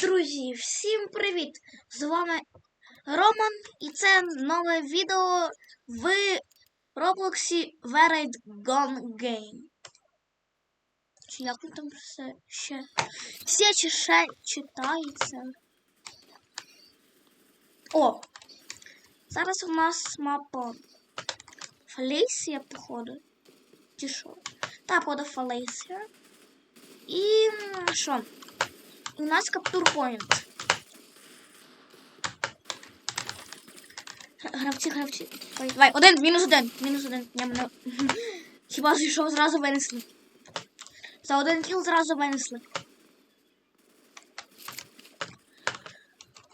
Друзі, всім привіт! З вами Роман і це нове відео в Роблоксі It Gone Game. Чи як там все ще? Все чи ще читається. О! Зараз у нас мапа Фалейсія, походу. Чи що? Та, походу, Фалейсія. І що? У нас каптур поінт. Гравці, гравці. Ой, давай, один, мінус один. Мінус один. Я мене... Хіба зійшов зразу винесли. За один кіл зразу винесли.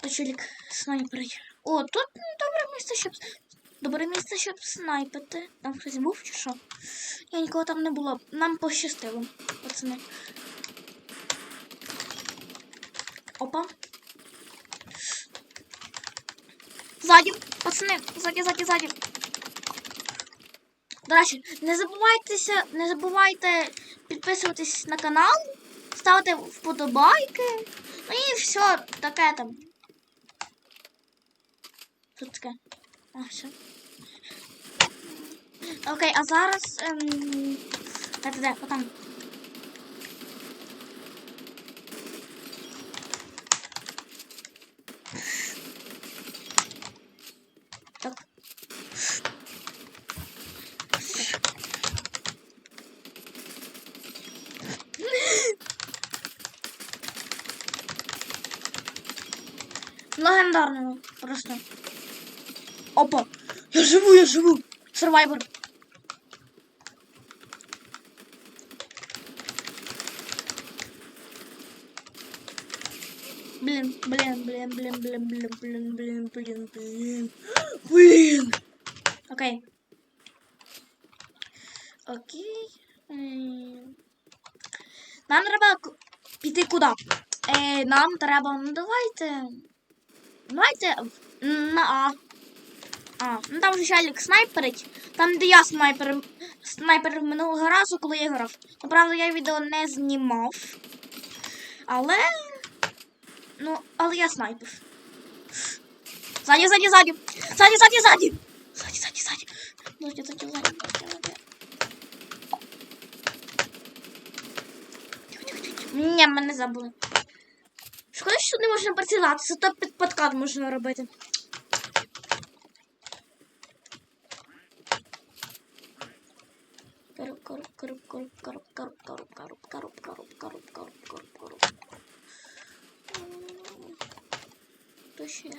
Очолік снайперить. О, тут добре місце, щоб... Добре місце, щоб снайпити. Там хтось був чи що? Я нікого там не було. Нам пощастило, пацани. Опа. Ззаді, пацани, ззаді, ззаді, ззаді. До не забувайтеся, не забувайте підписуватись на канал, ставити вподобайки. Ну і все таке там. Що таке? А, все. Окей, а зараз. Ем... Де, де, де, отам. Так. Просто. Опа! Я живу, я живу! Survivor. Блин, блин, блин, блин, блин, блин, блин, блин, блин, блин. Блин. Окей. Окей. Нам треба піти куди? Е, нам треба, ну давайте. Давайте на А. А, ну там вже Шалік снайперить. Там, де я снайпер, снайпер минулого разу, коли я грав. Ну, правда, я відео не знімав. Але. Ну, але я снайпер. Ззаді. Ззаді, ззаді, ззаді. Ззаді, ззаді, ззаді, ззаді, ззаді. Тихо, тихо, тихо. Ні, мене забули. Шкода, що не можна працювати, зато під подкат можна робити. Коруп, коруп, коруп, коруп, коруп, коруп, коруп, коруп. М, Хто ще?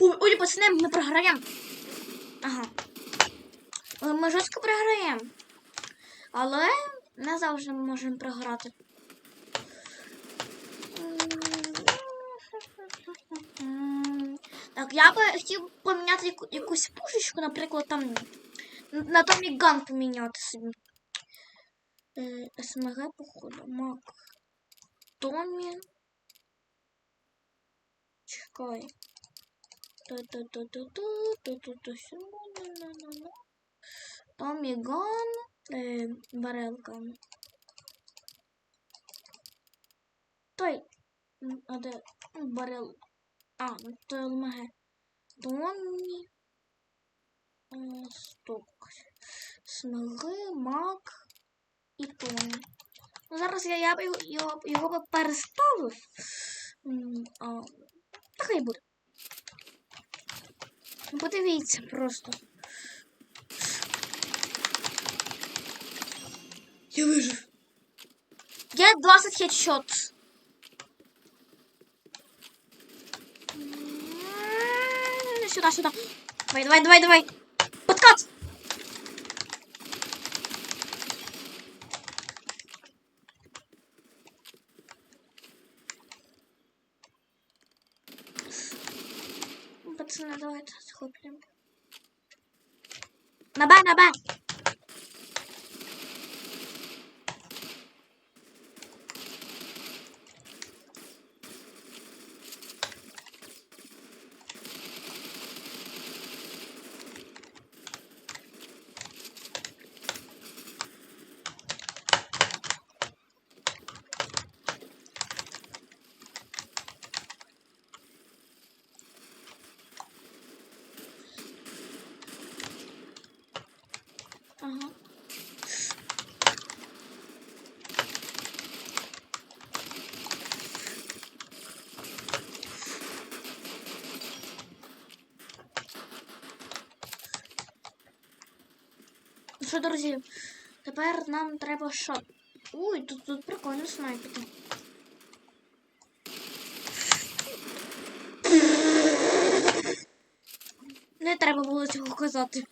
Ой, пацани, ми програємо. Ага. Е, Ми жорстко програємо. Але не завжди ми можемо програти. Так, я би хотів поміняти яку- якусь пушечку, наприклад, там на Томі Ган поміняти собі. Е, СМГ, походу, Мак. Томі. Чекай. Ту-ту-ту-ту-ту, ту-ту-ту-сю-на-на-на-на. Томі Ган. Е, барелка. Той. А де? М, Барел. А, ну то ЛМГ. Томі. Е, Сток. Смиги, мак і Томі. Ну, зараз я, я б його, його, його би переставив. А, так і буде. Ну, Подивіться просто. Я вижив. Я 20 хедшот. Сюда, сюда. Давай, давай, давай, давай. Подкат. Пацаны, давайте схоплем. На Б, на Б. Ага. Ну що, друзі, тепер нам треба що? Ой, тут, тут прикольно снайпити. Не треба було цього казати.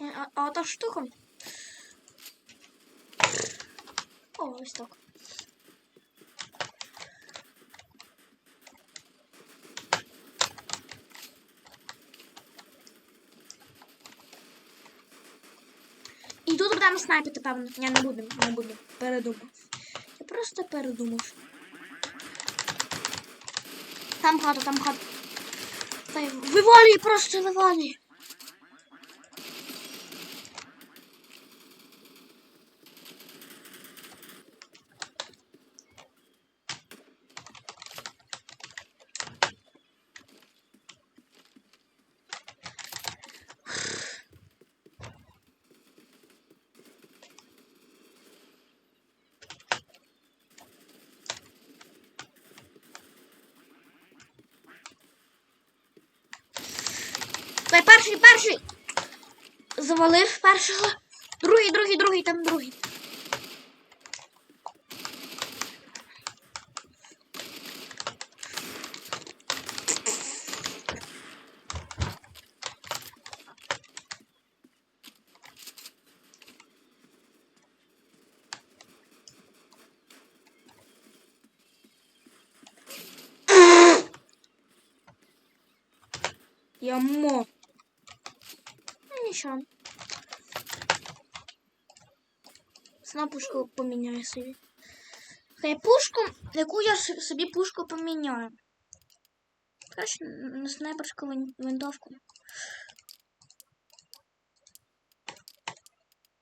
Е, А, а ота штука. О, ось так. Тут будемо снайпити, певно. Я не буду, не буду. Передумав. Я просто передумав. Там хата, там хата. Та просто вивалюй. Давай, перший. Завалив першого. Другий, другий, другий, там другий. Ямо. Ну, нічого. Сна пушку поміняю собі. Хай пушку, яку я собі пушку поміняю. Краще на снайперську вин- винтовку.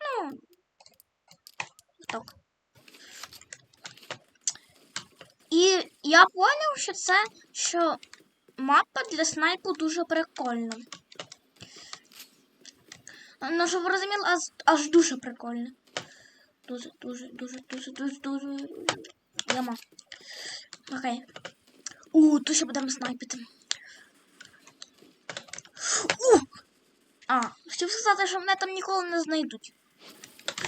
Ну, так. І я поняв, що це, що мапа для снайпу дуже прикольна. Ну, щоб розуміли, аж, аж дуже прикольно. Дуже, дуже, дуже, дуже, дуже, дуже. Яма. Окей. У, тут ще будемо снайпити. У! А, хотів сказати, що мене там ніколи не знайдуть.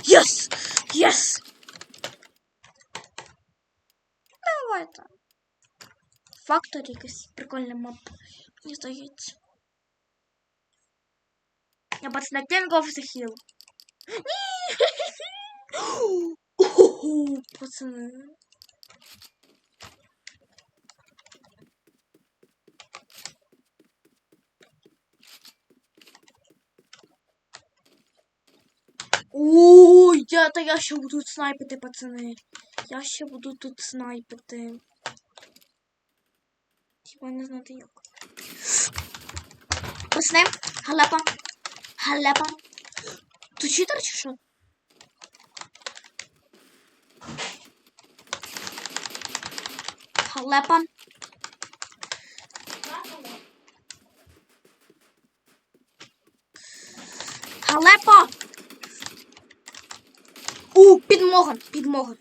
Єс! Єс! Давайте. Фактор якась прикольна мапа. Мені здається. Я бачу на King of the Hill. Ого, пацани. Ой, я, та я ще буду тут снайпити, пацани. Я ще буду тут снайпити. Хіба не знати як. Пацани, халепа. Халепа. Тут читер чи що? Халепа. Халепа. У, підмога, підмога.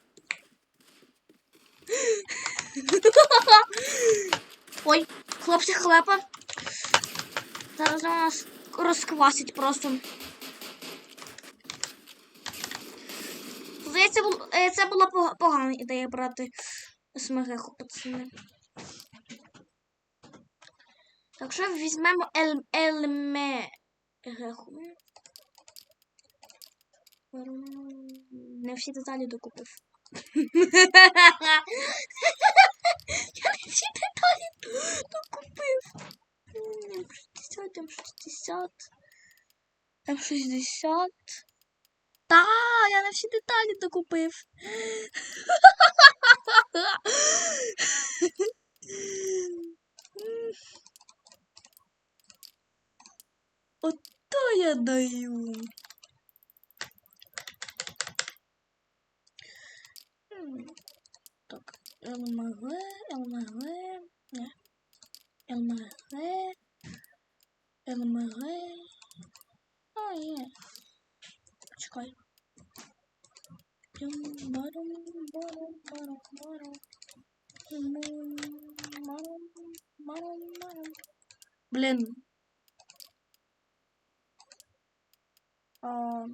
Ой, хлопці, халепа. Зараз вона нас розквасить просто. Здається, бу- е, це була погана ідея брати СМГ, пацани. Так що візьмемо ел елме. Геху. Не всі деталі докупив. Я не всі деталі докупив. М, М60, М60. М60. Та, я не всі деталі докупив. Ото я даю. Так, ЛМГ, ЛМГ, не, ЛМГ, ЛМГ, а, є, почекай. Блин. А...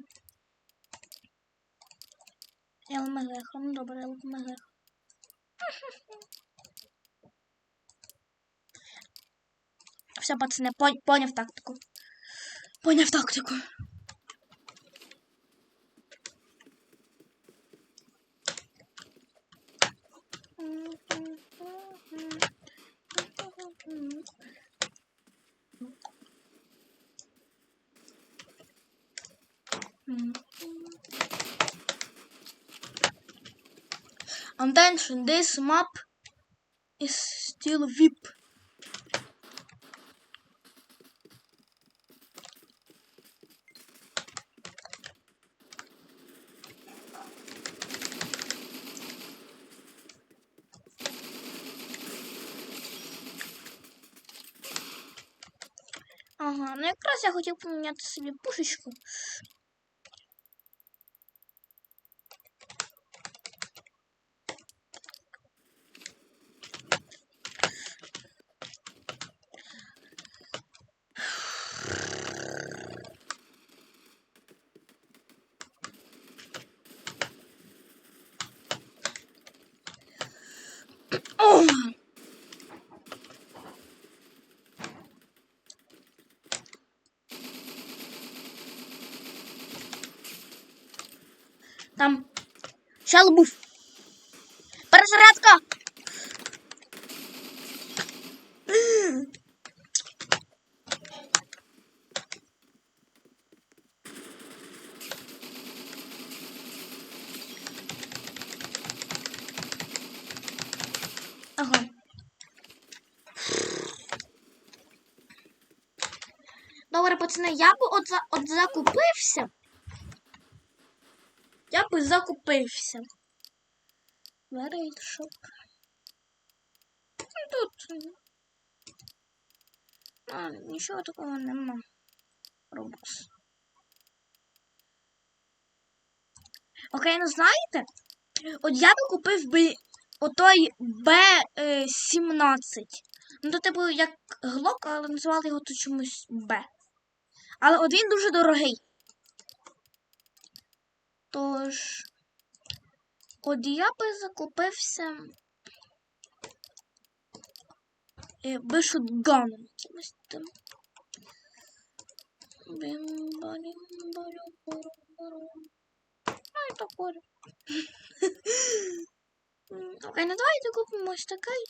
Елмегех, ну добре, Елмегех. Все, пацани, поняв тактику. Поняв тактику. This map is still VIP. Ага, ну якраз я хотів поміняти собі пушечку. Ох. Там щал був. Перезарядка. Ага. Добре, пацани, я би от, от закупився. Я би закупився. Верейт. Тут. А, нічого такого нема. Робокс. Окей, ну знаєте? От я би купив би отой Б17. Ну, то типу як глок, але називали його тут чомусь Б. Але от він дуже дорогий. Тож. От я би закупився. е, Би шотганом якимось тим. Бім-барім-барю-бару-бару. Ну і таке. М, Окей, ну давайте купимо ось такий.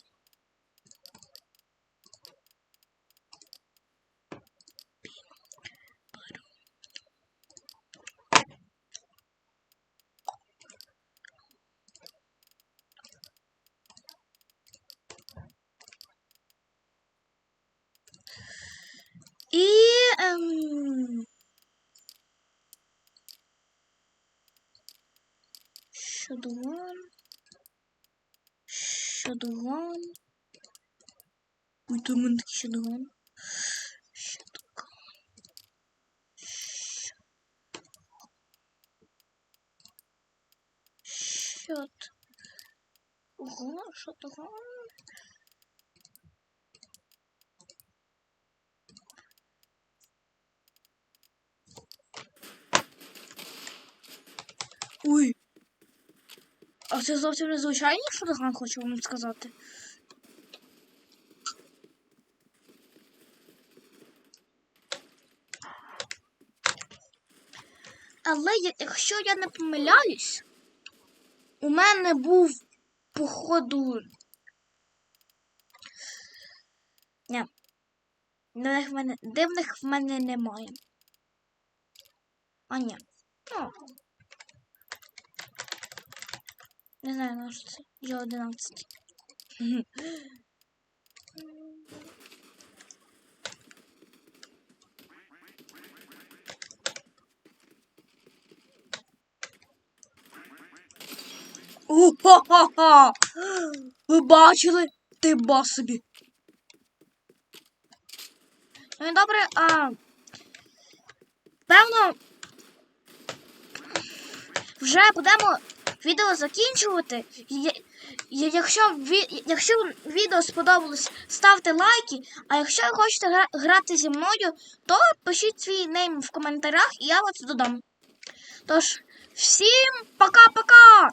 І. Ем... Шодуган. Шодуган. Ой, там мене такий. Шодуган. Шот. Ого, Ой. А це зовсім незвичайний шотган, хочу вам сказати. Але якщо я не помиляюсь, у мене був походу. Ні. Дивних в мене, дивних в мене немає. А ні. Ну, Не знаю, на що це. Я 11. О-ха-ха-ха! Ви бачили? Ти ба собі. Ну і добре, а. Певно. Вже будемо відео закінчувати. Якщо, ві- якщо відео сподобалось, ставте лайки. А якщо ви хочете гра- грати зі мною, то пишіть свій нейм в коментарях і я вас додам. Тож, всім пока-пока!